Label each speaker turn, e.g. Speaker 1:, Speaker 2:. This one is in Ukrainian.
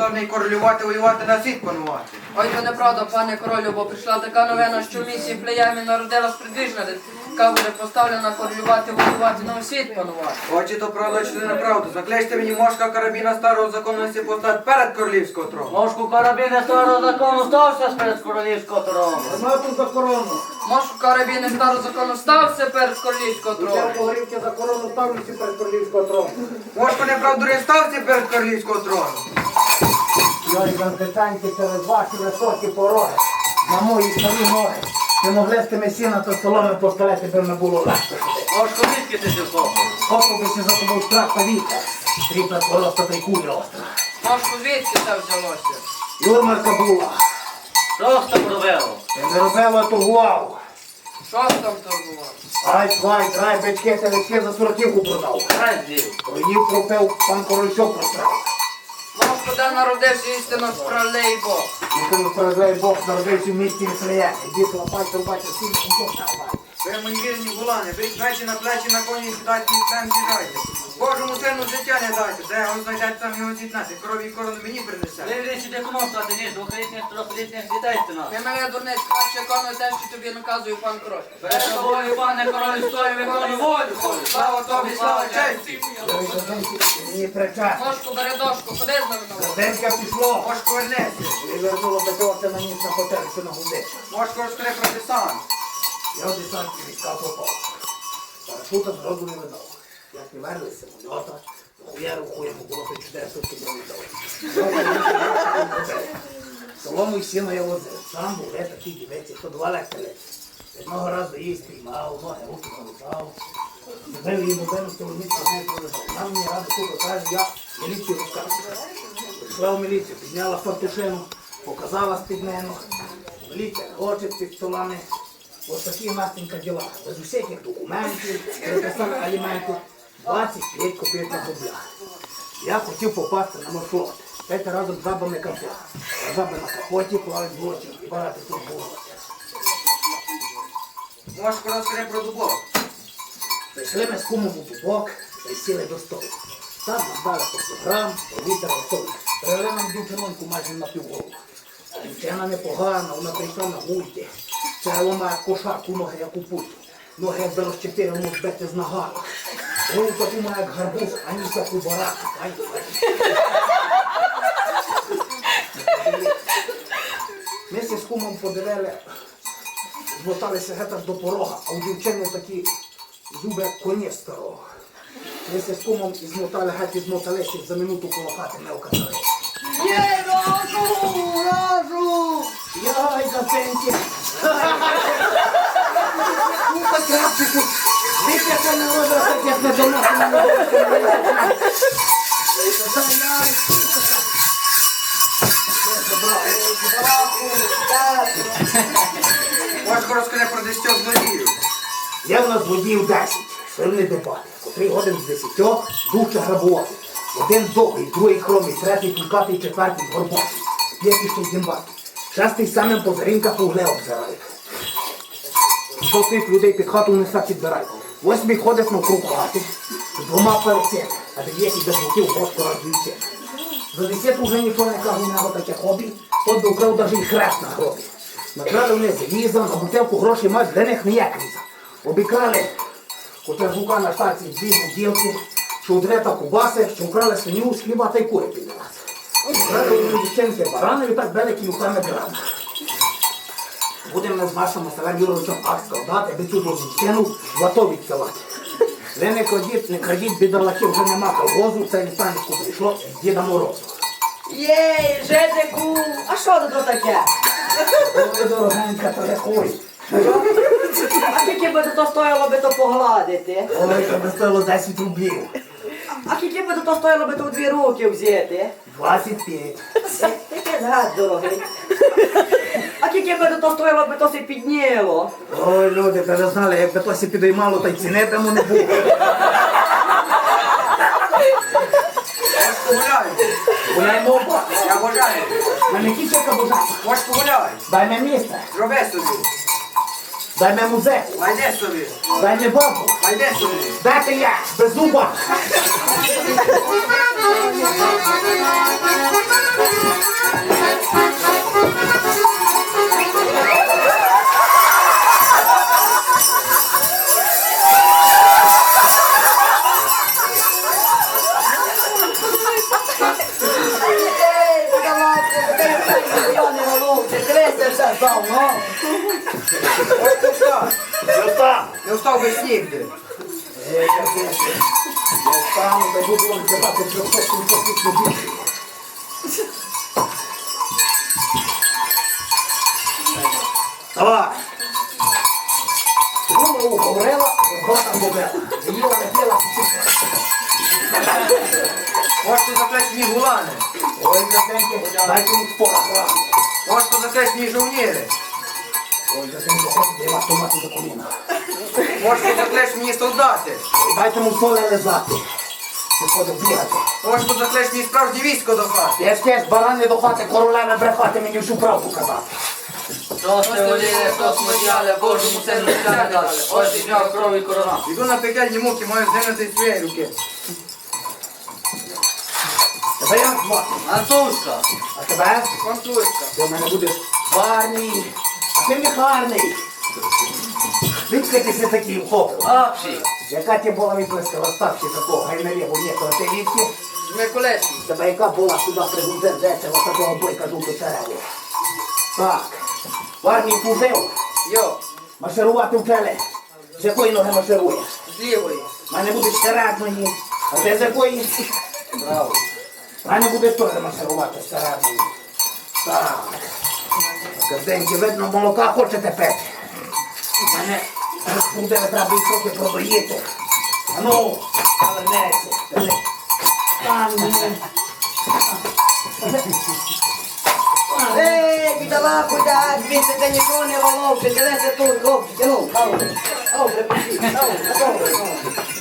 Speaker 1: Здатний королювати, воювати на світ панувати.
Speaker 2: Ой, то неправда, пане королю, бо прийшла така новина, що в місії плеямі народилась придвижна дитина, буде поставлена королювати, воювати, на світ панувати.
Speaker 1: Очі то правда, чи не неправда. Закличте мені мошка карабіна старого законності постати перед королівського трону.
Speaker 3: Мошку карабіни старого закону стався перед королівського трону.
Speaker 4: Гранату за корону.
Speaker 2: Мошу карабіни старого закону стався перед королівського
Speaker 4: Я
Speaker 2: трону.
Speaker 4: погорівки за корону ставлюся перед королівського трону.
Speaker 1: Мошко неправду не стався перед королівського трону.
Speaker 4: Я і через ваші високі пороги. На мої старі ноги. Не могли з тими сіна та соломи постелити, би не було легко ходити.
Speaker 3: Мошку звідки ти сілко?
Speaker 4: Сколько би за тобою страх та вітер. Тріпна просто та й кулі остра.
Speaker 2: Мошку звідки це взялося?
Speaker 4: Юрмарка була.
Speaker 3: Що ж там робило?
Speaker 4: Я не робила ту главу.
Speaker 2: Що ж там то було?
Speaker 4: Ай, твай, драй, бички, та бички за сороківку продав.
Speaker 3: Край звів.
Speaker 4: Проїв, пропив, пан корольчок просрав.
Speaker 2: Де народився істинно справляй Бог.
Speaker 4: Істинно не справедливий Бог народився в місті Віслеємі. Іди лопать, рубати, всім Бог шалбай.
Speaker 1: Ви мої вірні булани, бить плечі на плечі на коні сідать, і там сідайте. Божому сину життя не дайте, де його знайдете, там його зітнати. Крові і корону мені принесе.
Speaker 3: Ви вирішите кому стати ніж двохлітніх, трьохлітніх дітей стіна.
Speaker 2: Ти мене дурниць краще виконуй те, що тобі наказує пан король.
Speaker 3: Перед тобою, пане король, стою, виконую волю.
Speaker 1: Слава тобі, слава честі!
Speaker 4: Мені причастя.
Speaker 2: Мошку бери дошку, ходи з нами на.
Speaker 4: Денька пішло.
Speaker 1: Мошко вернеться.
Speaker 4: І вернуло до цього це на ніс на потерці на гузи.
Speaker 1: Мошко розкри про десант.
Speaker 4: Я в десантні війська попав. Парашута зроду не видав. Як не верлися, вони ото хуя рухуємо, було хоч чотири сутки до віддали. Солому і сіно я возив. Сам були такі дівець, що два лекаря. Одного разу її спіймав, ноги руки колотав. Зробив її будинок, то вони не полежав. Нам мені раду тут каже, я міліцію розказую. Пішла в міліцію, підняла фартушину, показала спіднену. Міліція, очі під столами. Ось такі Настенька діла. Без усіх документів, приписав аліментів. 20 лет купив на кублях. Я хотів попасти на маршрут. Це разом забами жабами капот. Жаби на капоті плавить злочин і багато тут було.
Speaker 1: Може, коротше, про дубок.
Speaker 4: Прийшли ми з кумом у дубок, присіли до столу. Там надали по 100 грам, по літер готовий. Привели нам дівчинонку майже на пів півголу. Дівчина непогана, вона прийшла на гульки. Це ломає кошарку ноги, як у путь. Ноги я беру з чотири, можу бити з нагара таку має як гарбуз, ані таку бараку, ані Ми зі з кумом подивили, змоталися гетаж до порога, а у дівчини такі зуби коні старого. Ми з кумом і змотали геть і змоталися, за минуту коло хати не окатали.
Speaker 2: Є, разу, разу!
Speaker 4: Яй, гаценьки! Ну, так Вип'яте не ложа, так як не
Speaker 1: десятьох злодіїв.
Speaker 4: Є в нас злодіїв 10, сильний дебат, котрий годин з десятьох дужче грабувати. Один довгий, другий хромий, третій пікатий, четвертий горбатий, п'ятий й зімбатий. Шестий самим по зарінках угле обзирають. Що тих людей під хату неса підбирають. Восьмий ходить навкруг хати, з двома перцями, а дев'ятий без боків гошко розвійте. За десятку вже нічого не кажу, у таке хобі, от би украв навіть і хрест на гробі. Накрали вони заліза, на бутилку грошей мають, для них ніяк віза. Обікрали Котержука на штації дві бутилки, що удрета кубаси, що вкрали свиню з хліба та й кури піднялася. Вкрали вони дівчинки барани і так великі руками грами. Будемо з вашим Василем Юровичем акт складати, аби цю дівчину в АТО відсилати. Ви не крадіть, не крадіть, бідолахів вже нема колгозу, це від панічку прийшло з Діда Морозу.
Speaker 5: Єй, жедику! А що тут таке?
Speaker 4: Ой, дорогенька, то не.
Speaker 5: А скільки би то стояло би то погладити?
Speaker 4: Ой, то би стоїло 10 рублів.
Speaker 5: А скільки би то стояло би то в дві руки взяти?
Speaker 4: 25.
Speaker 5: Таке згад дорогий. А скільки би то стояло би то си підняло?
Speaker 4: Ой, люди, ви ж знали, якби то сі підіймало, то й ціни тому не було.
Speaker 1: Мошко гуляй.
Speaker 4: Гуляймо.
Speaker 1: Я бажаю.
Speaker 4: Мене кічка божати.
Speaker 1: Мошко гуляй.
Speaker 4: Дай мені місце,
Speaker 1: Зроби собі.
Speaker 4: дай мені музей,
Speaker 1: Найди собі.
Speaker 4: дай мені бабу.
Speaker 1: Найди собі.
Speaker 4: Дайте я, без зуба.
Speaker 5: Дивися все став, ну.
Speaker 1: Ось ти встав.
Speaker 4: Я встав.
Speaker 1: Не встав без нігде.
Speaker 4: Е, я встав. Я встану, та буду вам казати, що все симпатично більше. Давай. Голову говорила, рота говорила. Їла, не пила,
Speaker 1: Ось ти заклеш мені гулани.
Speaker 4: Ой, Катеньки, дайте їм
Speaker 1: заклеш мені жовніри.
Speaker 4: Вас томати за коліна.
Speaker 1: Ти заклеш мені солдати.
Speaker 4: Дайте йому соле лизати. Не ходить бігати.
Speaker 1: Ти заклеш мені справжнє військо до хати.
Speaker 4: Я ж барани до хати, королеве брехати, мені всю правду казати.
Speaker 2: Росте воліє, космодіале, Божому сину життя дали. Ось і зняв кров і корона.
Speaker 1: Іду на пекельні муки, маю згинути з своєї руки.
Speaker 4: Тебе як звати?
Speaker 2: Антушка.
Speaker 4: А тебе?
Speaker 1: Контуська.
Speaker 4: Ти в мене будеш барний, а ти не гарний. Звідки ти все такий?
Speaker 2: Апші.
Speaker 4: Яка ти була відблискала ставки такого гайналєву нікого, ти відки?
Speaker 2: З Миколечні.
Speaker 4: Тебе яка була сюди президент ось такого бойка жовту цареву? Так, в армії служив,
Speaker 2: Йо.
Speaker 4: марширувати вчили. З якої ноги маршируєш?
Speaker 2: З лівої.
Speaker 4: Мене будеш середної, а ти з якої?
Speaker 2: Браво.
Speaker 4: Мене будеш теж марширувати середної. Так. Казеньки, видно, молока хочете пити. В мене буде треба і трохи продоїти. А ну, повернеться. Кажи. А, ні.
Speaker 5: Ей, бідолаху, дядь, він тебе нікого не воловче, дивися тут, хлопчики, ну. Добре, добре, добре, добре.